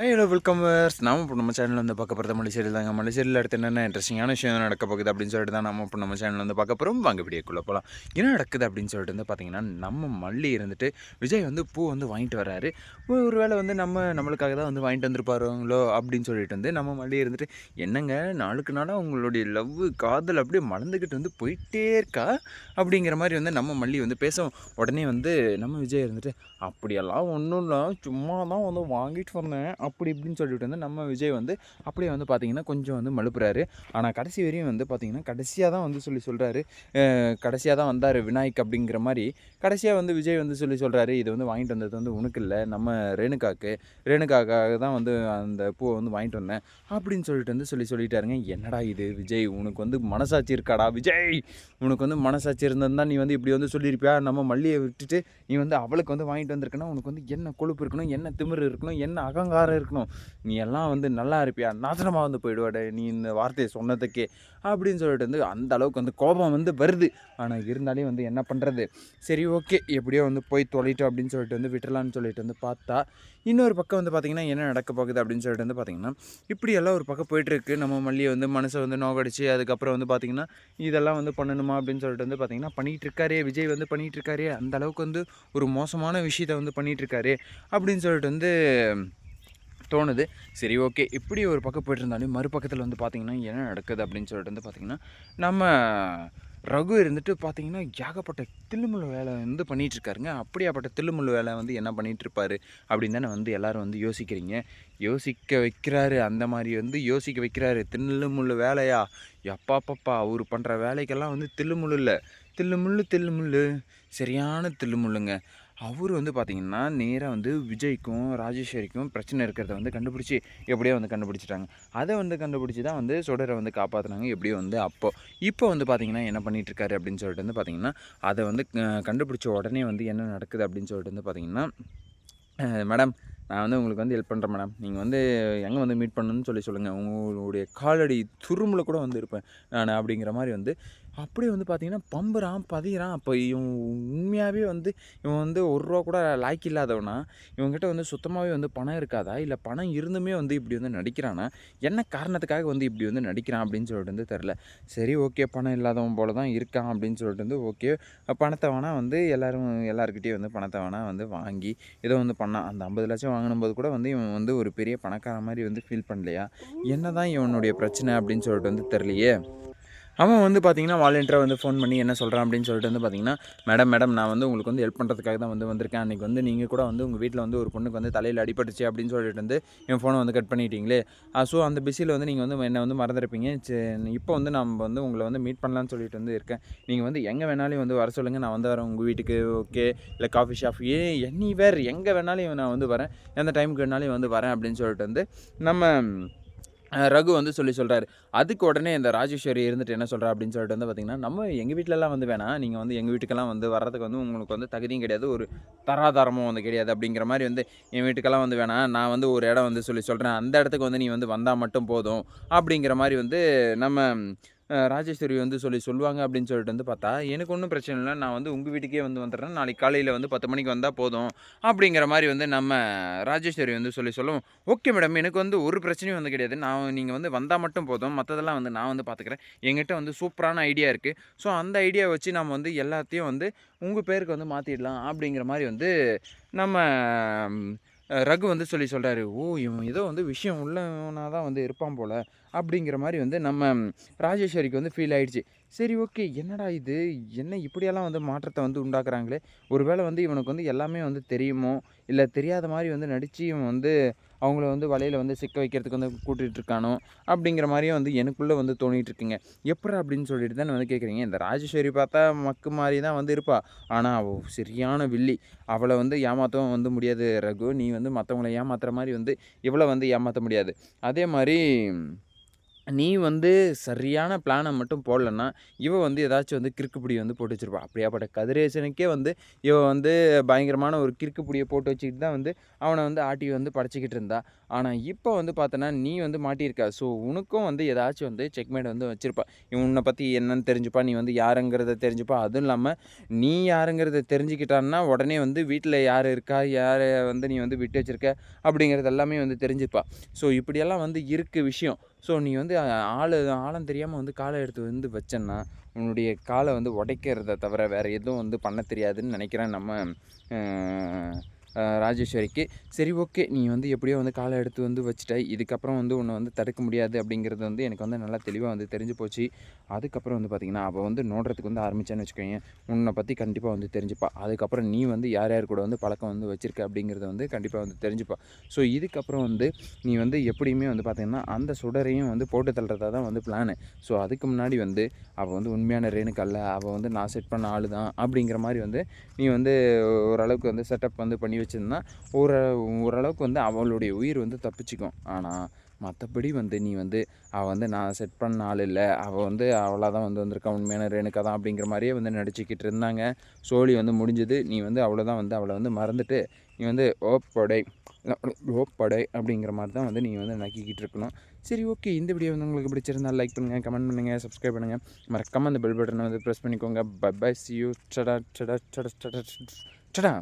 Hello welcome நாம இப்போ நம்ம சேனலில் வந்து பார்க்க போகிறது மலைச்சேரியில் தாங்க. மலைச்சேரியில் அடுத்து என்னென்ன இன்ட்ரெஸ்டிங்கான விஷயம் நடக்க போகுது அப்படின்னு சொல்லிட்டு தான் நம்ம இப்போ நம்ம சேனலில் வந்து பார்க்க போகிறோம் வாங்க வீடியோக்குள்ளே போகலாம் என்ன நடக்குது அப்படின்னு சொல்லிட்டு வந்து பார்த்தீங்கன்னா நம்ம மல்லி இருந்துட்டு விஜய் வந்து பூ வந்து வாங்கிட்டு வராரு ஒரு வேளை வந்து நம்ம நம்மளுக்காக தான் வந்து வாங்கிட்டு வந்திருப்பாருங்களோ அப்படின்னு சொல்லிட்டு வந்து நம்ம மல்லி இருந்துட்டு என்னங்க நாளுக்கு நாளாக உங்களுடைய லவ் காதல் அப்படியே மலர்ந்துக்கிட்டு வந்து போயிட்டே இருக்கா? அப்படிங்கிற மாதிரி வந்து நம்ம மல்லி வந்து பேசும். உடனே வந்து நம்ம விஜய் இருந்துட்டு அப்படியெல்லாம் ஒன்றும் இல்லை. சும்மா தான் வந்து வாங்கிட்டு வந்தேன். அப்படி இப்படின்னு சொல்லிட்டு வந்து நம்ம விஜய் வந்து அப்படியே வந்து பார்த்தீங்கன்னா கொஞ்சம் வந்து மழுப்புறாரு. ஆனால் கடைசி வரையும் வந்து பார்த்தீங்கன்னா கடைசியாக தான் வந்து சொல்லி சொல்கிறாரு கடைசியாக தான் வந்தார் விநாயக் அப்படிங்கிற மாதிரி. கடைசியாக வந்து விஜய் வந்து சொல்லி சொல்கிறாரு இது வந்து வாங்கிட்டு வந்தது வந்து உனக்கு இல்லை நம்ம ரேணுகாக்கு ரேணுகாக்காக தான் வந்து அந்த பூவை வந்து வாங்கிட்டு வந்தேன். அப்படின்னு சொல்லிட்டு வந்து சொல்லி சொல்லிட்டாருங்க. என்னடா இது விஜய் உனக்கு வந்து மனசாட்சி இருக்காடா விஜய்? உனக்கு வந்து மனசாட்சி இருந்திருந்தா நீ வந்து இப்படி வந்து சொல்லியிருப்பியா? நம்ம மல்லியை விட்டுட்டு நீ வந்து அவளுக்கு வந்து வாங்கிட்டு வந்திருக்கனா உனக்கு வந்து என்ன கொழுப்பு இருக்கணும் என்ன திமிர் இருக்கணும் என்ன அகங்காரம் இருக்கணும். நீ எல்லாம் வந்து நல்லா இருப்பியா? நாசனமாக வந்து போயிடுவாடே நீ இந்த வார்த்தையை சொன்னதுக்கே அப்படின்னு சொல்லிட்டு வந்து அந்த அளவுக்கு வந்து கோபம் வந்து வருது. ஆனால் இருந்தாலே வந்து என்ன பண்ணுறது சரி ஓகே எப்படியோ வந்து போய் தொலைட்டோம் அப்படின்னு சொல்லிட்டு வந்து விட்டுலான்னு சொல்லிட்டு வந்து பார்த்தா இன்னொரு பக்கம் வந்து பார்த்திங்கன்னா என்ன நடக்க போகுது அப்படின்னு சொல்லிட்டு வந்து பார்த்திங்கன்னா இப்படியெல்லாம் ஒரு பக்கம் போயிட்டுருக்கு. நம்ம மல்லியை வந்து மனசை வந்து நோகடிச்சு அதுக்கப்புறம் வந்து பார்த்திங்கன்னா இதெல்லாம் வந்து பண்ணணுமா அப்படின்னு சொல்லிட்டு வந்து பார்த்திங்கன்னா பண்ணிகிட்டு இருக்காரே விஜய் வந்து பண்ணிகிட்டு இருக்காரே அந்த அளவுக்கு வந்து ஒரு மோசமான விஷயத்தை வந்து பண்ணிகிட்டு இருக்காரு அப்படின்னு சொல்லிட்டு வந்து தோணுது. சரி ஓகே. இப்படி ஒரு பக்கம் போயிட்டு இருந்தாலும் மறுபக்கத்தில் வந்து பார்த்திங்கன்னா என்ன நடக்குது அப்படின்னு சொல்லிட்டு வந்து பார்த்திங்கன்னா நம்ம ரகு இருந்துட்டு பார்த்தீங்கன்னா ஏகப்பட்ட தில்லுமுள் வேலை வந்து பண்ணிகிட்ருக்காருங்க அப்படியாப்பட்ட தில்லுமுள் வேலை வந்து என்ன பண்ணிகிட்ருப்பாரு அப்படின்னு தானே வந்து எல்லோரும் வந்து யோசிக்கிறீங்க. யோசிக்க வைக்கிறாரு. அந்த மாதிரி வந்து யோசிக்க வைக்கிறாரு. தில்லுமுள்ளு வேலையா? எப்பாப்பப்பா அவர் பண்ணுற வேலைக்கெல்லாம் வந்து தில்லுமுள்ளு இல்லை. தில்லுமுள்ளு தில்லுமுள்ளு. சரியான தில்லுமுள்ளுங்க. அவர் வந்து பார்த்திங்கன்னா நேராக வந்து விஜய்க்கும் ராஜேஸ்வரிக்கும் பிரச்சனை இருக்கிறத வந்து கண்டுபிடிச்சி எப்படியோ வந்து கண்டுபிடிச்சிட்டாங்க. அதை வந்து கண்டுபிடிச்சி தான் வந்து சுடரை வந்து காப்பாற்றினாங்க எப்படியோ வந்து அப்போ. இப்போ வந்து பார்த்திங்கன்னா என்ன பண்ணிகிட்ருக்காரு அப்படின்னு சொல்லிட்டு வந்து பார்த்திங்கன்னா அதை வந்து கண்டுபிடிச்ச உடனே வந்து என்ன நடக்குது அப்படின்னு சொல்லிட்டு வந்து பார்த்திங்கன்னா மேடம் நான் வந்து உங்களுக்கு வந்து ஹெல்ப் பண்ணுறேன் மேடம். நீங்கள் வந்து எங்கே வந்து மீட் பண்ணணும்னு சொல்லி சொல்லுங்கள் உங்களுடைய காலடி துரும்பில் கூட வந்து இருப்பேன் நான் அப்படிங்கிற மாதிரி வந்து அப்படியே வந்து பார்த்தீங்கன்னா பம்புறான் பதிகிறான் அப்போ இவன் உண்மையாகவே வந்து இவன் வந்து ஒரு ரூபா கூட லாய்க்கு இல்லாதவனா இவங்ககிட்ட வந்து சுத்தமாகவே வந்து பணம் இருக்காதா? இல்லை பணம் இருந்துமே வந்து இப்படி வந்து நடிக்கிறானா? என்ன காரணத்துக்காக வந்து இப்படி வந்து நடிக்கிறான் அப்படின்னு சொல்லிட்டு வந்து தெரில சரி ஓகே பணம் இல்லாதவன் போல தான் இருக்கான் அப்படின்னு சொல்லிட்டு வந்து ஓகே பணத்தை வேணால் வந்து எல்லோரும் எல்லாருக்கிட்டேயும் வந்து பணத்தை வேணால் வந்து வாங்கி ஏதோ வந்து பண்ணான். அந்த ஐம்பது லட்சம் வாங்கினும்போது கூட வந்து இவன் வந்து ஒரு பெரிய பணக்கார மாதிரி வந்து ஃபீல் பண்ணலையா? என்ன தான் இவனுடைய பிரச்சனை அப்படின்னு சொல்லிட்டு வந்து தெரிலையே அவன் வந்து பார்த்தீங்கன்னா வாலண்டியராக வந்து ஃபோன் பண்ணி என்ன சொல்கிறான் அப்படின்னு சொல்லிட்டு வந்து பார்த்தீங்கன்னா மேடம் மேடம் நான் வந்து உங்களுக்கு வந்து ஹெல்ப் பண்ணுறதுக்காக தான் வந்து வந்திருக்கேன். அன்றைக்கி வந்து நீங்கள் கூட வந்து உங்கள் வீட்டில் வந்து ஒரு பொண்ணுக்கு வந்து தலையில் அடிபட்டுச்சு அப்படின்னு சொல்லிட்டு வந்து என் ஃபோனை வந்து கட் பண்ணிட்டீங்களே. ஸோ அந்த பிஸியில் வந்து நீங்கள் வந்து என்னை வந்து மறந்துருப்பீங்க. இப்போ வந்து நம்ம வந்து உங்களை வந்து மீட் பண்ணலான்னு சொல்லிட்டு வந்து இருக்கேன். நீங்கள் வந்து எங்கே வேணாலும் வந்து வர சொல்லுங்கள் நான் வந்து வரேன் உங்கள் வீட்டுக்கு ஓகே இல்லை காஃபி ஷாப் ஏ எனி வேர் எங்கே வேணாலும் நான் வந்து வரேன். எந்த டைமுக்கு வேணாலும் வந்து வரேன் அப்படின்னு சொல்லிட்டு வந்து நம்ம ரகு வந்து சொல்லி சொல்கிறாரு அதுக்கு உடனே இந்த ராஜேஸ்வரி இருந்துட்டு என்ன சொல்கிறா அப்படின்னு சொல்லிட்டு வந்து பார்த்திங்கன்னா நம்ம எங்கள் வீட்டிலலாம் வந்து வேணாம். நீங்கள் வந்து எங்கள் வீட்டுக்கெல்லாம் வந்து வர்றதுக்கு வந்து உங்களுக்கு வந்து தகுதியும் கிடையாது. ஒரு தராதாரமும் வந்து கிடையாது அப்படிங்கிற மாதிரி வந்து என் வீட்டுக்கெல்லாம் வந்து வேணாம். நான் வந்து ஒரு இடம் வந்து சொல்லி சொல்கிறேன் அந்த இடத்துக்கு வந்து நீ வந்து வந்தால் மட்டும் போதும் அப்படிங்கிற மாதிரி வந்து நம்ம ராஜேஸ்வரி வந்து சொல்லி சொல்லுவாங்க அப்படின்னு சொல்லிட்டு வந்து பார்த்தா எனக்கு ஒன்றும் பிரச்சனை இல்லை. நான் வந்து உங்கள் வீட்டுக்கே வந்து வந்துடுறேன். நாளைக்கு காலையில் வந்து பத்து மணிக்கு வந்தால் போதும். அப்படிங்கிற மாதிரி வந்து நம்ம ராஜேஸ்வரி வந்து சொல்லி சொல்லுவோம். Okay madam. எனக்கு வந்து ஒரு பிரச்சனையும் வந்து கிடையாது. நான் நீங்கள் வந்து வந்தால் மட்டும் போதும். மற்றதெல்லாம் வந்து நான் வந்து பார்த்துக்கிறேன். எங்கிட்ட வந்து சூப்பரான ஐடியா இருக்குது ஸோ அந்த ஐடியாவை வச்சு நம்ம வந்து எல்லாத்தையும் வந்து உங்கள் பேருக்கு வந்து மாற்றிடலாம் அப்படிங்கிற மாதிரி வந்து நம்ம ரகு வந்து சொல்லி சொல்கிறாரு ஓ இவன் ஏதோ வந்து விஷயம் உள்ளவனாக தான் வந்து இருப்பான் போல். அப்படிங்கிற மாதிரி வந்து நம்ம ராஜேஸ்வரிக்கு வந்து ஃபீல் ஆகிடுச்சு சரி ஓகே என்னடா இது? என்ன இப்படியெல்லாம் வந்து மாற்றத்தை வந்து உண்டாக்குறாங்களே? ஒருவேளை வந்து இவனுக்கு வந்து எல்லாமே வந்து தெரியுமோ? இல்லை தெரியாத மாதிரி வந்து நடித்து இவன் வந்து அவங்கள வந்து வலையில் வந்து சிக்க வைக்கிறதுக்கு வந்து கூட்டிகிட்டு இருக்கானோ? அப்படிங்கிற மாதிரியும் வந்து எனக்குள்ளே வந்து தோணிகிட்டு இருக்குங்க. எப்படி அப்படின்னு சொல்லிட்டு தான் வந்து கேட்குறீங்க இந்த ராஜேஸ்வரி பார்த்தா மக்கு மாதிரி தான் வந்து இருப்பாள் ஆனால் அவள் சரியான வில்லி. அவளை வந்து ஏமாற்றவும் வந்து முடியாது ரகு. நீ வந்து மற்றவங்கள ஏமாத்துற மாதிரி வந்து இவளை வந்து ஏமாற்ற முடியாது. அதே மாதிரி நீ வந்து சரியான பிளானை மட்டும் போடலன்னா இவன் வந்து ஏதாச்சும் வந்து கிறுக்குப்பிடி வந்து போட்டு வச்சிருப்பா. அப்படியாப்பட்ட கதிரேசனுக்கே வந்து இவன் வந்து பயங்கரமான ஒரு கிறுக்குப்பிடியை போட்டு வச்சுக்கிட்டு தான் வந்து அவனை வந்து ஆட்டி வந்து படைச்சிக்கிட்டு இருந்தா. ஆனால் இப்போ வந்து பார்த்தோன்னா நீ வந்து மாட்டியிருக்க. ஸோ உனக்கும் வந்து ஏதாச்சும் வந்து செக்மேட் வந்து வச்சுருப்பா. இவன் உன்னை பற்றி என்னன்னு தெரிஞ்சுப்பா. நீ வந்து யாருங்கிறத தெரிஞ்சுப்பா. அதுவும் இல்லாமல் நீ யாருங்கிறத தெரிஞ்சுக்கிட்டான்னா உடனே வந்து வீட்டில் யார் இருக்கா? யாரை வந்து நீ வந்து விட்டு வச்சிருக்க? அப்படிங்கிறது எல்லாமே வந்து தெரிஞ்சுப்பா. ஸோ இப்படியெல்லாம் வந்து இருக்குது விஷயம். ஸோ நீ வந்து ஆள் ஆழம் தெரியாமல் வந்து காலை எடுத்து வந்து வச்சேன்னா உன்னுடைய காலை வந்து உடைக்கிறத தவிர வேறு எதுவும் வந்து பண்ண தெரியாதுன்னு நினைக்கிறேன் நம்ம ராஜேஸ்வரிக்கு. சரி ஓகே நீ வந்து எப்படியோ வந்து காலை எடுத்து வந்து வச்சுட்ட இதுக்கப்புறம் வந்து உன்னை வந்து தடுக்க முடியாது அப்படிங்கிறது வந்து எனக்கு வந்து நல்லா தெளிவாக வந்து தெரிஞ்சு போச்சு. அதுக்கப்புறம் வந்து பார்த்திங்கன்னா அவள் வந்து நோடுறதுக்கு வந்து ஆரம்பித்தான்னு வச்சுக்கோங்க உன்னை பற்றி கண்டிப்பாக வந்து தெரிஞ்சுப்பா. அதுக்கப்புறம் நீ வந்து யார் யார் கூட வந்து பழக்கம் வந்து வச்சுருக்க அப்படிங்கிறத வந்து கண்டிப்பாக வந்து தெரிஞ்சுப்பா. ஸோ இதுக்கப்புறம் வந்து நீ வந்து எப்படியுமே வந்து பார்த்திங்கன்னா அந்த சுடரையும் வந்து போட்டு தள்ளுறதா தான் வந்து பிளானு ஸோ அதுக்கு முன்னாடி வந்து அவள் வந்து உண்மையான ரேணுக்கல்ல அவள் வந்து நான் செட் பண்ண ஆள் தான் அப்படிங்கிற மாதிரி வந்து நீ வந்து ஓரளவுக்கு வந்து செட்டப் வந்து பண்ணி வச்சிருந்தா ஒரு ஓரளவுக்கு வந்து அவளுடைய உயிர் வந்து தப்பிச்சுக்கும். ஆனால் மற்றபடி வந்து நீ வந்து அவள் வந்து நான் செட் பண்ண ஆள் இல்லை. அவள் வந்து அவளாக தான் வந்து வந்திருக்கா. உண்மையான ரேணுக்கா தான் அப்படிங்கிற மாதிரியே வந்து நடிச்சுக்கிட்டு இருந்தாங்க. சோழி வந்து முடிஞ்சது. நீ வந்து அவ்வளோதான் வந்து அவளை வந்து மறந்துட்டு நீ வந்து ஓப்படை ஓப்படை அப்படிங்கிற மாதிரி தான் வந்து நீங்கள் வந்து நக்கிக்கிட்டு இருக்கணும். சரி ஓகே. இந்த வீடியோ வந்து உங்களுக்கு பிடிச்சிருந்தால் லைக் பண்ணுங்கள் கமெண்ட் பண்ணுங்கள் சப்ஸ்கிரைப் பண்ணுங்கள் மறக்காமல் அந்த பெல் பட்டனை வந்து ப்ரெஸ் பண்ணிக்கோங்க. பை பை சி யூ சடா சடா சடா சடா சடா